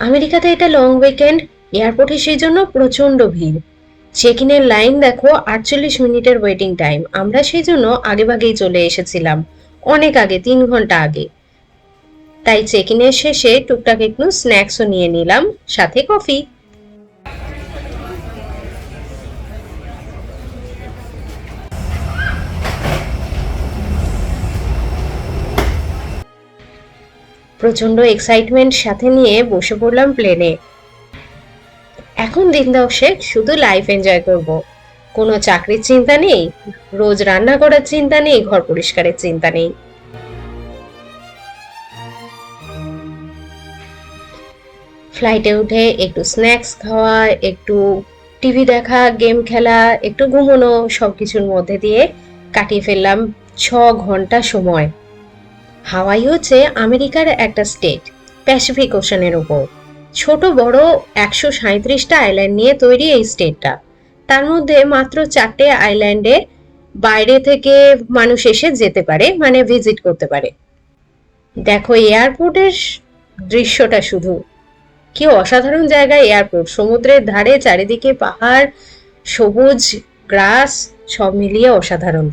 আমেরিকাতে এটা long weekend এয়ারপোর্টে সেই জন্য প্রচণ্ড ভিড়। চেক ইনের লাইন দেখো, আটচল্লিশ মিনিটের ওয়েটিং টাইম আমরা সেই জন্য আগেভাগেই চলে এসেছিলাম, অনেক আগে, তিন ঘণ্টা আগে। তাই চেক ইনের শেষে টুকটাক একটু স্ন্যাক্সও নিয়ে নিলাম, সাথে কফি এক্সাইটমেন্ট সাথে নিয়ে বসে পড়লাম প্লেনে এখন দিন দশেক শুধু লাইফ এনজয় করব। কোনো চাকরির চিন্তা নেই, রোজ রান্না করার চিন্তা নেই, ঘর পরিষ্কারের চিন্তা নেই। ফ্লাইটে উঠে একটু স্ন্যাক্স খাওয়া, একটু টিভি দেখা গেম খেলা, একটু ঘুমোনো সবকিছুর মধ্যে দিয়ে কাটিয়ে ফেললাম ছ ঘণ্টা সময়। হাওয়াই হচ্ছে আমেরিকার একটা স্টেট প্যাসিফিক ওশানের উপর। ছোট বড় একশো সাঁত্রিশটা আইল্যান্ড নিয়ে তৈরি এই স্টেটটা তার মধ্যে মাত্র চারটে আইল্যান্ডে বাইরে থেকে মানুষ এসে যেতে পারে মানে ভিজিট করতে পারে। দেখো এয়ারপোর্টের দৃশ্যটা শুধু। কি অসাধারণ জায়গা এয়ারপোর্ট সমুদ্রের ধারে চারিদিকে পাহাড়, সবুজ গ্রাস সব মিলিয়ে অসাধারণ।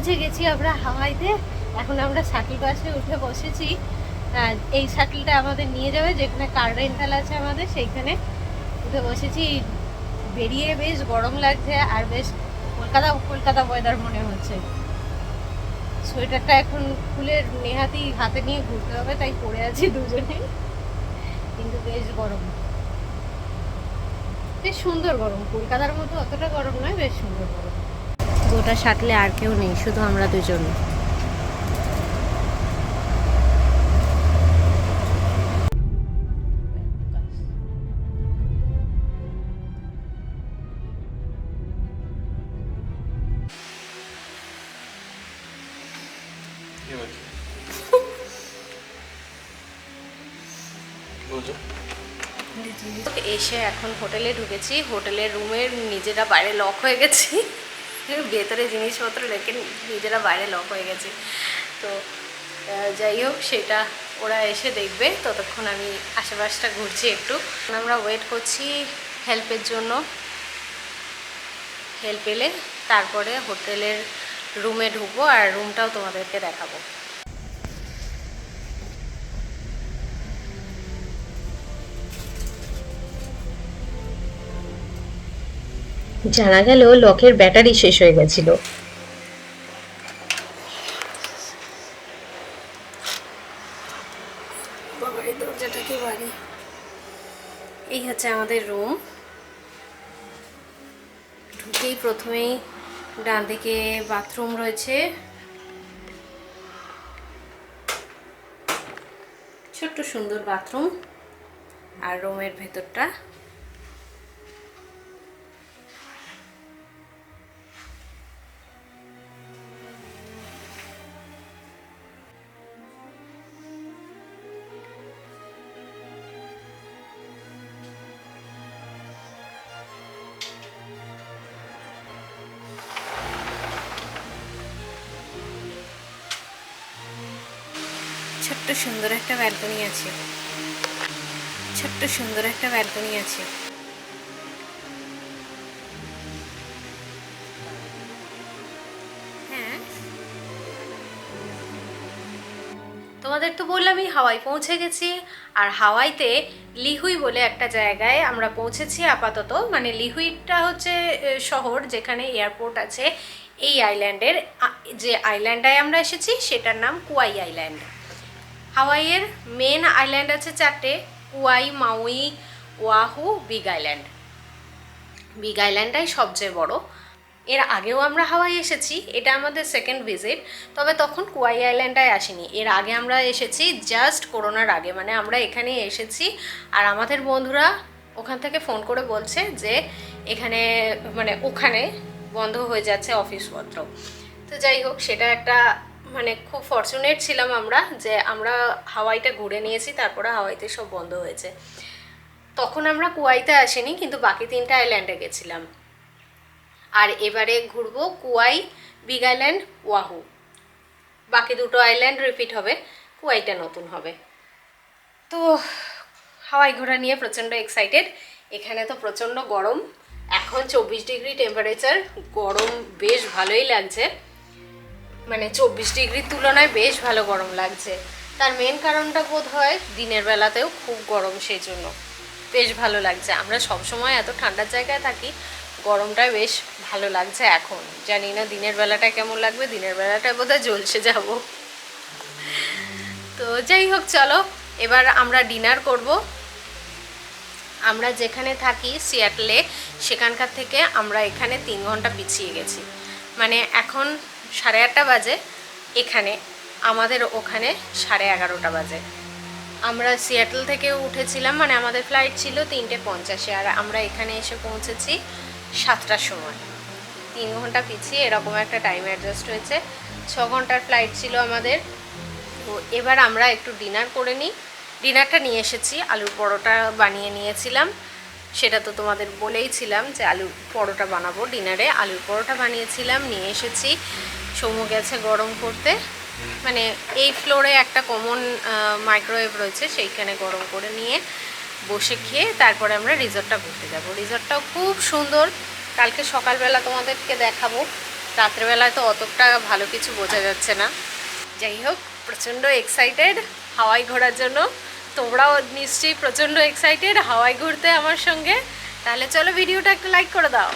পৌঁছে গেছি আমরা হাওয়াইতে। এখন আমরা শাটল বাসে উঠে বসেছি। এই শাটলটা আমাদের নিয়ে যাবে, যেখানে কার রেন্টাল আছে আমাদের, সেইখানে উঠে বসেছি। বেরিয়ে বেশ গরম লাগছে, আর বেশ কলকাতা কলকাতা ওয়েদার মনে হচ্ছে। সোয়েটারটা এখন খুলে নেহাতি হাতে নিয়ে ঘুরতে হবে, তাই পরে আছি দুজনে। কিন্তু বেশ গরম। বেশ সুন্দর গরম। কলকাতার মতো অতটা গরম নয়, বেশ সুন্দর গরম। গোটা শাটলে আর কেউ নেই শুধু আমরা দুজন। এসে এখন হোটেলে ঢুকেছি হোটেলের রুমের নিজেরা বাইরে লক হয়ে গেছি। ভেতরে জিনিসপত্র রেখে নিজেরা বাইরে লক হয়ে গেছে। তো যাই হোক, সেটা ওরা এসে দেখবে। ততক্ষণ আমি আশেপাশটা ঘুরছি একটু। আমরা ওয়েট করছি হেল্পের জন্য। হেল্প এলে তারপরে হোটেলের রুমে ঢুকবো আর রুমটাও তোমাদেরকে দেখাবো। জানা গেল লকের ব্যাটারি শেষ হয়ে গেছিল। এই হচ্ছে আমাদের রুম ঢুকেই প্রথমেই ডান দিকে বাথরুম রয়েছে। ছোট্ট সুন্দর বাথরুম আর রুমের ভেতরটা সুন্দর একটা ব্যালকনি আছে। ছোট্ট সুন্দর একটা ব্যালকনি আছে। হ্যাঁ। তোমাদের তো বললামই হাওয়াই পৌঁছে গেছি। আর হাওয়াইতে লিহুই বলে একটা জায়গায় আমরা পৌঁছেছি আপাতত। মানে লিহুইটা হচ্ছে শহর যেখানে এয়ারপোর্ট আছে। এই আইল্যান্ডের যে আইল্যান্ডটায় আমরা এসেছি, সেটার নাম কুয়াই আইল্যান্ড হাওয়াইয়ের মেন আইল্যান্ড আছে চারটে, Kauai Maui Oahu, big island. Big আইল্যান্ডটাই সবচেয়ে বড়। এর আগেও আমরা হাওয়াই এসেছি, এটা আমাদের সেকেন্ড ভিজিট তবে তখন কুয়াই আইল্যান্ডটায় আসিনি। এর আগে আমরা এসেছি জাস্ট করোনার আগে মানে আমরা এখানে এসেছি। আর আমাদের বন্ধুরা ওখান থেকে ফোন করে বলছে যে এখানে মানে ওখানে বন্ধ হয়ে যাচ্ছে অফিসপত্র তো যাই হোক, সেটা একটা মানে খুব ফর্চুনেট ছিলাম আমরা যে আমরা হাওয়াইটা ঘুরে নিয়েছি, তারপরে হাওয়াইতে সব বন্ধ হয়েছে। তখন আমরা কুয়াইতে আসিনি, কিন্তু বাকি তিনটা আইল্যান্ডে গেছিলাম। আর এবারে ঘুরবো কুয়াই বিগ আইল্যান্ড ওয়াহু। বাকি দুটো আইল্যান্ড রিপিট হবে, কুয়াইটা নতুন হবে। তো হাওয়াই ঘোরা নিয়ে প্রচণ্ড এক্সাইটেড এখানে তো প্রচণ্ড গরম। এখন চব্বিশ ডিগ্রি টেম্পারেচার গরম বেশ ভালোই লাগছে। মানে চব্বিশ ডিগ্রির তুলনায় বেশ ভালো গরম লাগছে। তার মেন কারণটা বোধ হয় দিনের বেলাতেও খুব গরম সেই জন্য বেশ ভালো লাগছে। আমরা সবসময় এত ঠান্ডার জায়গায় থাকি, গরমটা বেশ ভালো লাগছে এখন। জানি না দিনের বেলাটা কেমন লাগবে, দিনের বেলাটা বোধহয় জ্বলসে যাব। তো যাই হোক, চলো, এবার আমরা ডিনার করব। আমরা যেখানে থাকি, সিয়াটলে, সেখানকার থেকে আমরা এখানে তিন ঘণ্টা পিছিয়ে গেছি। মানে এখন সাড়ে আটটা বাজে। এখানে, আমাদের ওখানে সাড়ে এগারোটা বাজে। আমরা সিয়াটল থেকে উঠেছিলাম মানে আমাদের ফ্লাইট ছিল তিনটে পঞ্চাশে, আর আমরা এখানে এসে পৌঁছেছি সাতটার সময়। তিন ঘণ্টা পিছিয়ে এরকম একটা টাইম অ্যাডজাস্ট হয়েছে। ছ ঘণ্টার ফ্লাইট ছিল আমাদের। তো এবার আমরা একটু ডিনার করে নিই। ডিনারটা নিয়ে এসেছি, আলুর পরোটা বানিয়ে নিয়েছিলাম। সেটা তো তোমাদের বলেইছিলাম যে আলুর পরোটা বানাবো। ডিনারে আলুর পরোটা বানিয়েছিলাম, নিয়ে এসেছি। সমু গেছে গরম করতে। মানে এই ফ্লোরে একটা কমন মাইক্রোওয়েভ রয়েছে, সেইখানে গরম করে নিয়ে বসে খেয়ে তারপরে আমরা রিসর্টটা ঘুরতে যাব। রিসর্টটাও খুব সুন্দর। কালকে সকালবেলা তোমাদেরকে দেখাবো। রাত্রেবেলায় তো অতটা ভালো কিছু বোঝা যাচ্ছে না। যাই হোক, প্রচণ্ড এক্সাইটেড হাওয়াই ঘোরার জন্য। তোমরাও নিশ্চয়ই প্রচণ্ড এক্সাইটেড হাওয়াই ঘুরতে আমার সঙ্গে। তাহলে চলো ভিডিওটা একটু লাইক করে দাও।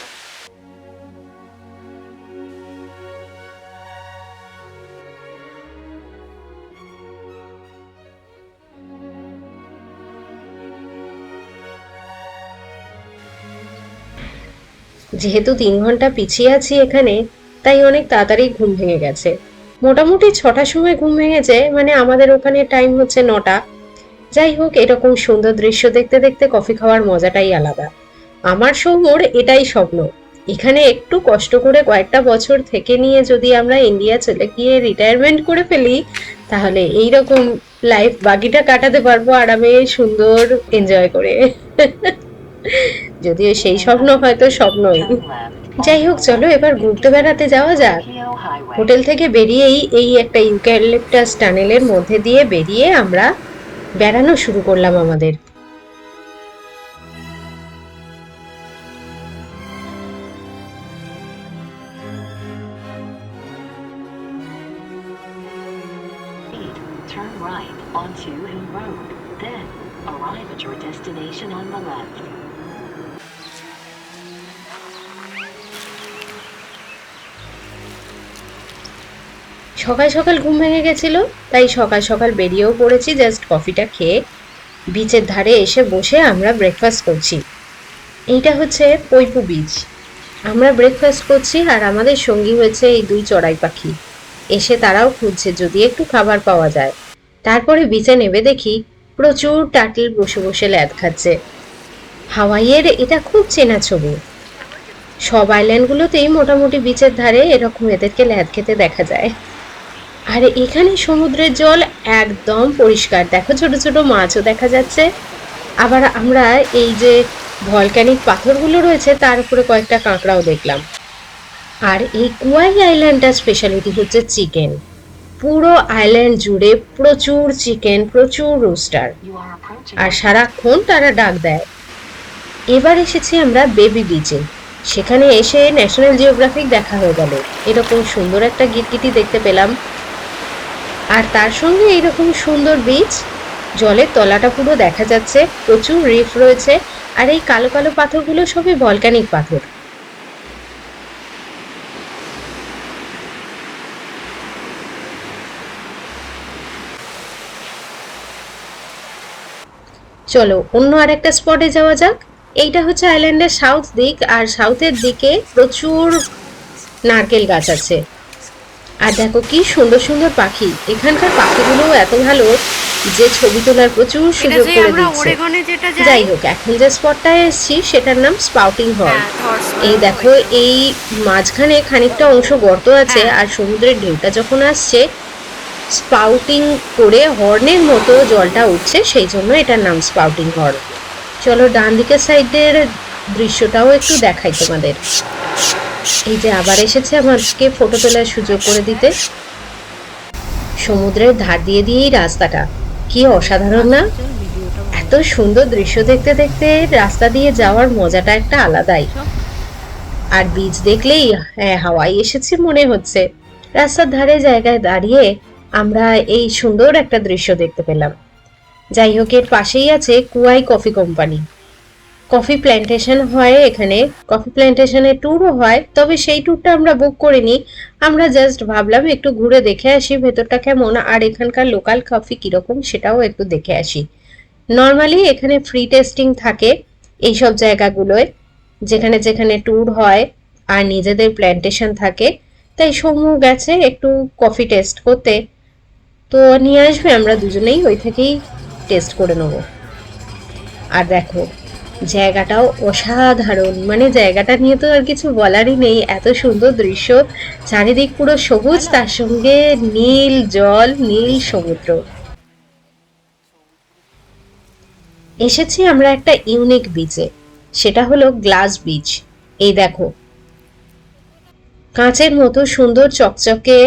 যেহেতু তিন ঘণ্টা পিছিয়ে আছি এখানে, তাই অনেক তাড়াতাড়ি ঘুম ভেঙে গেছে। মোটামুটি ছটার সময় ঘুম ভেঙেছে মানে আমাদের ওখানে টাইম হচ্ছে নটা। যাই হোক, এরকম সুন্দর দৃশ্য দেখতে দেখতে কফি খাওয়ার মজাটাই আলাদা। আমার সৌমর এটাই স্বপ্ন। এখানে একটু কষ্ট করে কয়েকটা বছর থেকে নিয়ে যদি আমরা ইন্ডিয়া চলে গিয়ে রিটায়ারমেন্ট করে ফেলি, তাহলে এই রকম লাইফ বাকিটা কাটাতে পারব আরামে, সুন্দর এনজয় করে। যদিও সেই স্বপ্ন হয়তো স্বপ্নই যাই হোক, চলো এবার ঘুরতে বেড়াতে যাওয়া যাক হোটেল থেকে বেরিয়েই এই একটা ইউক্যালিপটাস টানেলের মধ্যে দিয়ে বেরিয়ে আমরা বেড়ানো শুরু করলাম আমাদের Turn right onto Hill Road. Then arrive at your destination on the left. সকাল সকাল ঘুম ভেঙে গেছিল, তাই সকাল সকাল বেরিয়েও পড়েছি জাস্ট কফিটা খেয়ে বিচের ধারে এসে বসে আমরা ব্রেকফাস্ট করছি। এইটা হচ্ছে পৈপু বিচ আমরা ব্রেকফাস্ট করছি আর আমাদের সঙ্গী হয়েছে এই দুই চড়াই পাখি। এসে তারাও খুঁজছে, যদি একটু খাবার পাওয়া যায়। তারপরে বিচে নেমে দেখি প্রচুর টাটল বসে বসে ল্যাদ খাচ্ছে। হাওয়াইয়ের এটা খুব চেনা ছবি। সব আইল্যান্ডগুলোতেই মোটামুটি বিচের ধারে এরকম এদেরকে ল্যাদ খেতে দেখা যায়। আর এখানে সমুদ্রের জল একদম পরিষ্কার। দেখো ছোট ছোট মাছও দেখা যাচ্ছে। আবার আমরা এই যে ভলক্যানিক পাথরগুলো রয়েছে, তার উপরে কয়েকটা কাঁকড়াও দেখলাম। আর এই কুয়াই আইল্যান্ডটার স্পেশালিটি হচ্ছে চিকেন পুরো আইল্যান্ড জুড়ে প্রচুর চিকেন প্রচুর রোস্টার আর সারাক্ষণ তারা ডাক দেয়। এবার এসেছি আমরা বেবি বিচে সেখানে এসে ন্যাশনাল জিওগ্রাফিক দেখা হয়ে গেল। এরকম সুন্দর একটা গিরগিটি দেখতে পেলাম। আর তার সঙ্গে এইরকম সুন্দর বীজ, জলের তলাটা পুরো দেখা যাচ্ছে, প্রচুর রিফ রয়েছে, আর এই কালো কালো পাথরগুলো সবই ভলক্যানিক পাথর। চলো, অন্য আরেকটা স্পটে যাওয়া যাক। এইটা হচ্ছে আইল্যান্ডের সাউথ দিক, আর সাউথের দিকে প্রচুর নারকেল গাছ আছে। আর দেখো কি সুন্দর সুন্দর পাখি। এখানকার পাখিগুলোও এত ভালো যে ছবি তোলার প্রচুর সুযোগ করে দিচ্ছে। যাই যাই হোক এখন যে স্পটটায় এসেছি সেটার নাম স্পাউটিং হল হ্যাঁ, এই দেখো এই মাঝখানে খানিকটা অংশ গর্ত আছে হ্যাঁ। আর সমুদ্রের ঢেউটা যখন আসছে স্পাউটিং করে হর্নের মতো জলটা উঠছে সেই জন্য এটার নাম স্পাউটিং হর্ন চলো ডান দিকের সাইডের দৃশ্যটাও একটু দেখাই তোমাদের। এই যে আবার এসেছে আমাকে ফটো তোলার সুযোগ করে দিতে। সমুদ্রের ধার দিয়ে দিয়েই রাস্তাটা। কি অসাধারণ না? এত সুন্দর দৃশ্য দেখতে দেখতে রাস্তা দিয়ে যাওয়ার মজাটা একটা আলাদাই। আর বীজ দেখলেই হ্যাঁ হাওয়াই এসেছে মনে হচ্ছে। রাস্তার ধারে জায়গায় দাঁড়িয়ে আমরা এই সুন্দর একটা দৃশ্য দেখতে পেলাম। যাই হোক, এর পাশেই আছে Kauai coffee company. Coffee plantation হয় এখানে। কফি প্ল্যান্টেশনের ট্যুরও হয়, তবে সেই ট্যুরটা আমরা বুক করিনি। আমরা জাস্ট ভাবলাম একটু ঘুরে দেখে আসি ভেতরটা কেমন, আর এখানকার লোকাল কফি কীরকম সেটাও একটু দেখে আসি। নর্মালি এখানে ফ্রি টেস্টিং থাকে এইসব জায়গাগুলোয়, যেখানে যেখানে ট্যুর হয় আর নিজেদের প্ল্যান্টেশন থাকে। তাই সমু গেছে একটু কফি টেস্ট করতে। তো নিয়ে আসবে, আমরা দুজনেই ওই থেকেই টেস্ট করে নেব। আর দেখো জায়গাটাও অসাধারণ। মানে জায়গাটা নিয়ে তো আর কিছু বলারই নেই, এত সুন্দর দৃশ্য। চারিদিক পুরো সবুজ, তার সঙ্গে নীল জল, নীল সমুদ্র। এসেছি আমরা একটা ইউনিক বিচে সেটা হলো গ্লাস বিচ এই দেখো। কাঁচের মতো সুন্দর চকচকে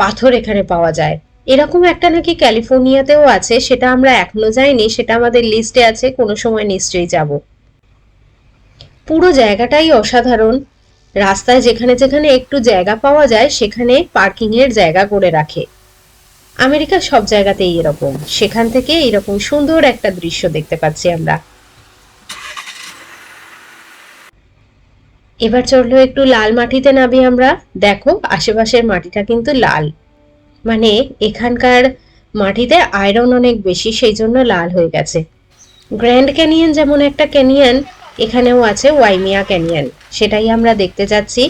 পাথর এখানে পাওয়া যায়। এরকম একটা নাকি ক্যালিফোর্নিয়াতেও আছে, সেটা আমরা এখনও যাইনি, সেটা আমাদের লিস্টে আছে, কোনো সময় নিশ্চয়ই যাব। পুরো জায়গাটাই অসাধারণ। রাস্তায় যেখানে যেখানে একটু জায়গা পাওয়া যায়, সেখানে পার্কিং এর জায়গা করে রাখে। আমেরিকা সব জায়গাতেই এরকম। সেখান থেকে এরকম সুন্দর একটা দৃশ্য দেখতে পাচ্ছি আমরা। এবার চলল একটু লাল মাটিতে নামি আমরা। দেখো, আশেপাশের মাটিটা কিন্তু লাল। মানে এখানকার মাটিতে আয়রন অনেক বেশি, সেই জন্য লাল হয়ে গেছে। গ্র্যান্ড ক্যানিয়ন যেমন একটা ক্যানিয়ন এখানেও আছে ওয়াইমিয়া ক্যানিয়ন সেটাই আমরা দেখতে যাচ্ছি।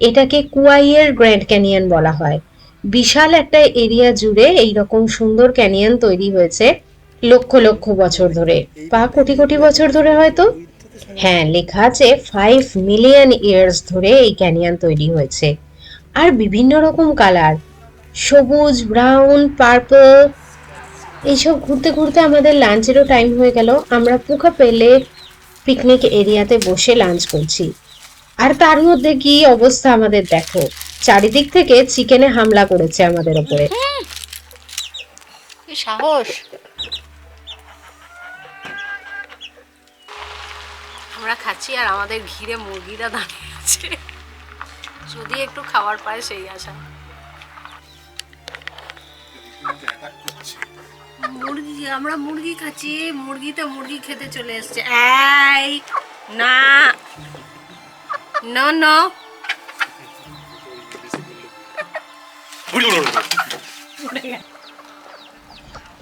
এটাকে কুয়াইয়ের গ্র্যান্ড ক্যানিয়ন বলা হয়। বিশাল একটা এরিয়া জুড়ে এইরকম সুন্দর ক্যানিয়ন তৈরি হয়েছে লক্ষ লক্ষ বছর ধরে। বা কোটি কোটি বছর ধরে হয়তো? হ্যাঁ লেখা আছে ফাইভ মিলিয়ন ইয়ার্স ধরে এই ক্যানিয়ন তৈরি হয়েছে। আর বিভিন্ন রকম কালার সবুজ ব্রাউন পার্পল এইসব ঘুরতে ঘুরতে আমাদের লাঞ্চেরও টাইম হয়ে গেল। আমরা পুখা পেলে পিকনিক এরিয়াতে বসে লাঞ্চ করছি। আর তার মধ্যে কি অবস্থা আমাদের দেখো। চারিদিক থেকে চিকেনে হামলা করেছে আমাদের ওপরে। সাহস? আমরা খাচ্ছি আর আমাদের ঘিরে মুরগিরা দাঁড়িয়ে আছে। যদি একটু খাবার পায় সেই আশা। মুরগি, আমরা মুরগি খাচ্ছি। মুরগি খেতে চলে এসছে। এই, ন। ন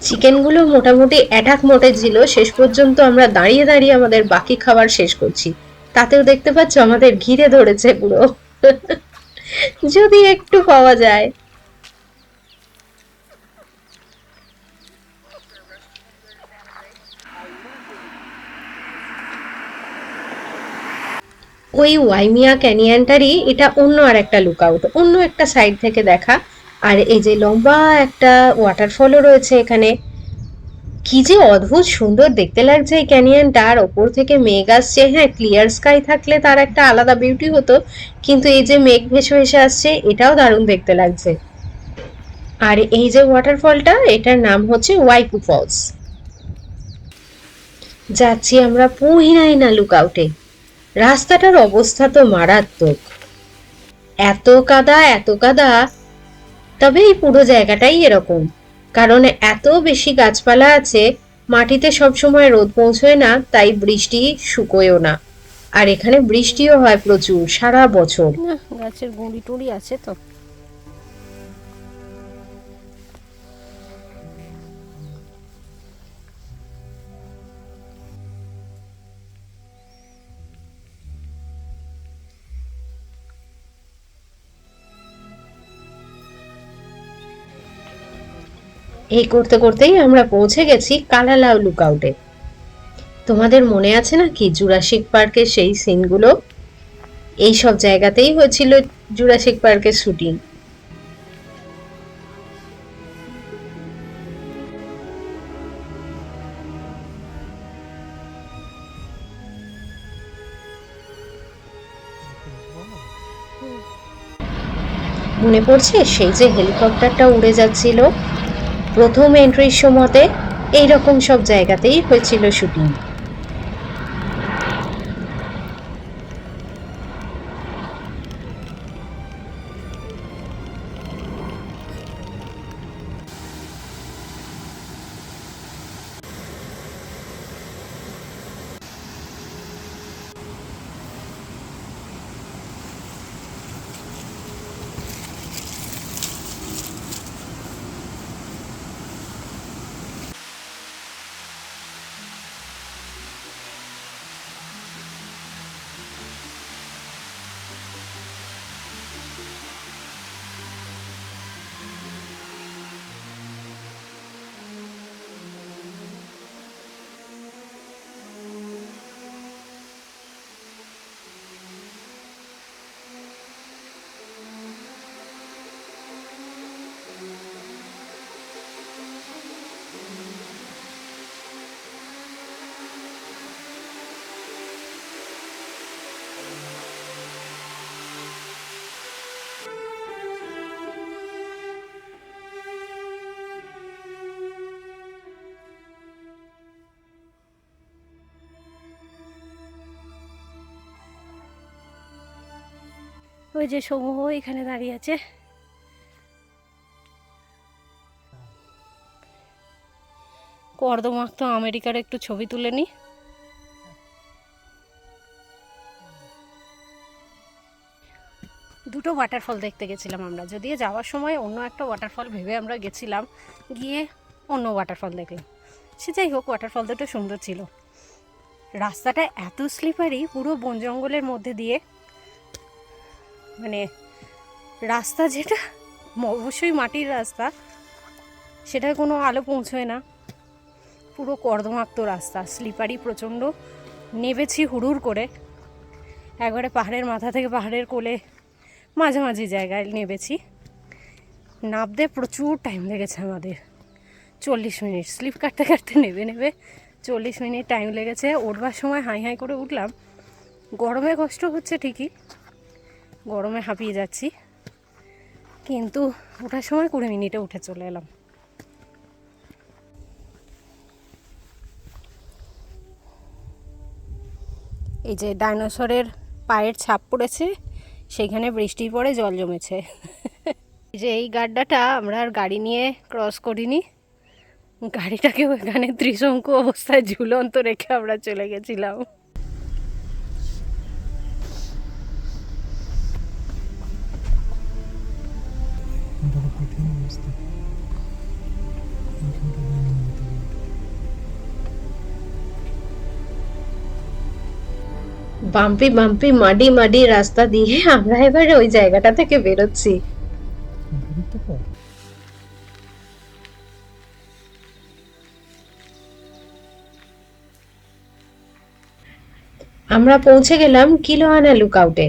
চিকেনগুলো মোটামুটি অ্যাটাক মোটে ছিল শেষ পর্যন্ত আমরা দাঁড়িয়ে দাঁড়িয়ে আমাদের বাকি খাবার শেষ করছি। তাতেও দেখতে পাচ্ছ আমাদের ঘিরে ধরেছে পুরো। যদি একটু পাওয়া যায়। ওই ওয়াইমিয়া ক্যানিয়ানটারই এটা অন্য আর একটা লুকআউট অন্য একটা সাইড থেকে দেখা। আর এই যে লম্বা একটা ওয়াটারফলও রয়েছে এখানে। কি যে অদ্ভুত সুন্দর দেখতে লাগছে এই ক্যানিয়নটা আর ওপর থেকে মেঘ আসছে। হ্যাঁ ক্লিয়ার স্কাই থাকলে তার একটা আলাদা বিউটি হতো। কিন্তু এই যে মেঘ ভেসে ভেসে আসছে, এটাও দারুণ দেখতে লাগছে। আর এই যে ওয়াটারফলটা এটার নাম হচ্ছে ওয়াইপু ফলস যাচ্ছি আমরা পুহিনাইনা লুকআউটে রাস্তাটার অবস্থা তো মারাত্মক। এত কাদা এত কাদা। তবে এই পুরো জায়গাটাই এরকম। কারণ এত বেশি গাছপালা আছে, মাটিতে সবসময় রোদ পৌঁছয় না, তাই বৃষ্টি শুকোয়ও না। আর এখানে বৃষ্টিও হয় প্রচুর, সারা বছর। গাছের গুঁড়ি টুড়ি আছে তো। এই করতে করতেই আমরা পৌঁছে গেছি কালালাও লুকআউটে তোমাদের মনে আছে না কি জুরাসিক পার্কের সেই সিনগুলো এই সব জায়গাতেই হয়েছিল জুরাসিক পার্কের শুটিং মনে পড়ছে সেই যে হেলিকপ্টারটা উড়ে যাচ্ছিল? প্রথম এন্ট্রির সময়তে এইরকম সব জায়গাতেই হয়েছিল শুটিং ওই যে সমূহ এখানে দাঁড়িয়ে আছে। কর্দমাক্ত আমেরিকার একটু ছবি তুলে নি। দুটো ওয়াটারফল দেখতে গেছিলাম আমরা। যদিও যাওয়ার সময় অন্য একটা ওয়াটারফল ভেবে আমরা গেছিলাম, গিয়ে অন্য ওয়াটারফল দেখলাম। সে যাই হোক ওয়াটারফল দুটো সুন্দর ছিল। রাস্তাটা এত স্লিপারি পুরো বন জঙ্গলের মধ্যে দিয়ে মানে রাস্তা যেটা, অবশ্যই মাটির রাস্তা সেটায় কোনো আলো পৌঁছয় না। পুরো কর্দমাক্ত রাস্তা স্লিপারি প্রচণ্ড। নেবেছি হুড়ুর করে। একবারে পাহাড়ের মাথা থেকে পাহাড়ের কোলে, মাঝামাঝি জায়গায় নেবেছি। নামতে প্রচুর টাইম লেগেছে আমাদের। চল্লিশ মিনিট স্লিপ কাটতে কাটতে নেবে নেবে চল্লিশ মিনিট টাইম লেগেছে। উঠবার সময় হাই হাই করে উঠলাম। গরমে কষ্ট হচ্ছে ঠিকই। গরমে হাঁপিয়ে যাচ্ছি। কিন্তু ওঠার সময় কুড়ি মিনিটে উঠে চলে এলাম। এই যে ডাইনোসরের পায়ের ছাপ পড়েছে সেইখানে বৃষ্টির পরে জল জমেছে। যে এই গাড্ডাটা আমরা আর গাড়ি নিয়ে ক্রস করিনি। গাড়িটাকে এখানে ত্রিশঙ্কু অবস্থায় ঝুলন্ত রেখে আমরা চলে গেছিলাম। বাম্পি বাম্পি মাডি মাডি রাস্তা দিয়ে আমরা এবারে ওই জায়গাটা থেকে বেরোচ্ছি। আমরা পৌঁছে গেলাম কিলোয়ানা লুকআউটে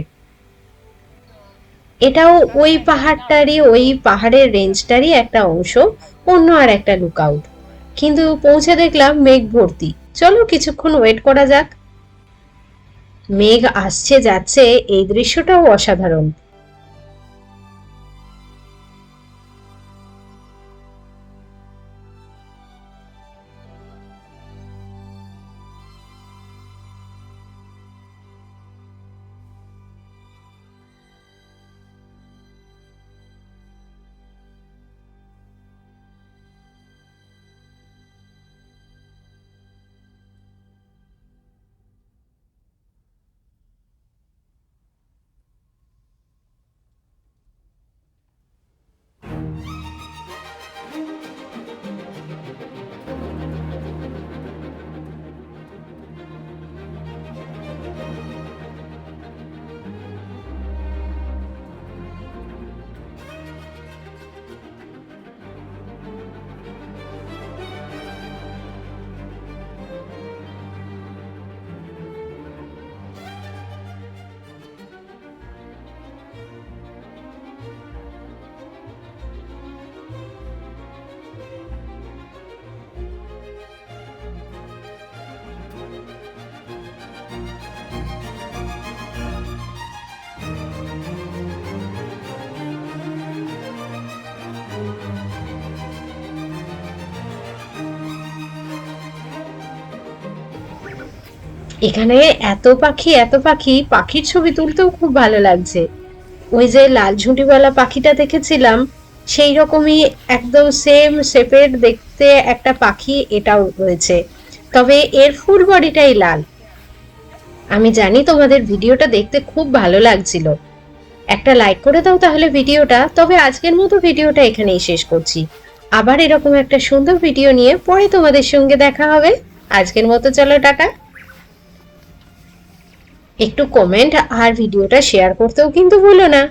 এটাও ওই পাহাড়টারই, ওই পাহাড়ের রেঞ্জটারই একটা অংশ, অন্য আর একটা লুকআউট কিন্তু পৌঁছে দেখলাম মেঘ ভর্তি। চলো কিছুক্ষণ ওয়েট করা যাক। মেঘ আসছে যাচ্ছে এই দৃশ্যটাও অসাধারণ। এখানে এত পাখি এত পাখি, পাখির ছবি তুলতেও খুব ভালো লাগছে। ওই যে লাল ঝুঁটিওয়ালা পাখিটা দেখেছিলাম, সেই রকমই একদম সেম শেপের দেখতে একটা পাখি এটাও রয়েছে। তবে এর ফুল বডিটাই লাল। আমি জানি তোমাদের ভিডিওটা দেখতে খুব ভালো লাগছিল। একটা লাইক করে দাও তাহলে ভিডিওটা তবে আজকের মতো ভিডিওটা এখানেই শেষ করছি। আবার এরকম একটা সুন্দর ভিডিও নিয়ে পরে তোমাদের সঙ্গে দেখা হবে। আজকের মতো চলো, টাটা। একটু কমেন্ট আর ভিডিওটা শেয়ার করতেও কিন্তু ভুলো না।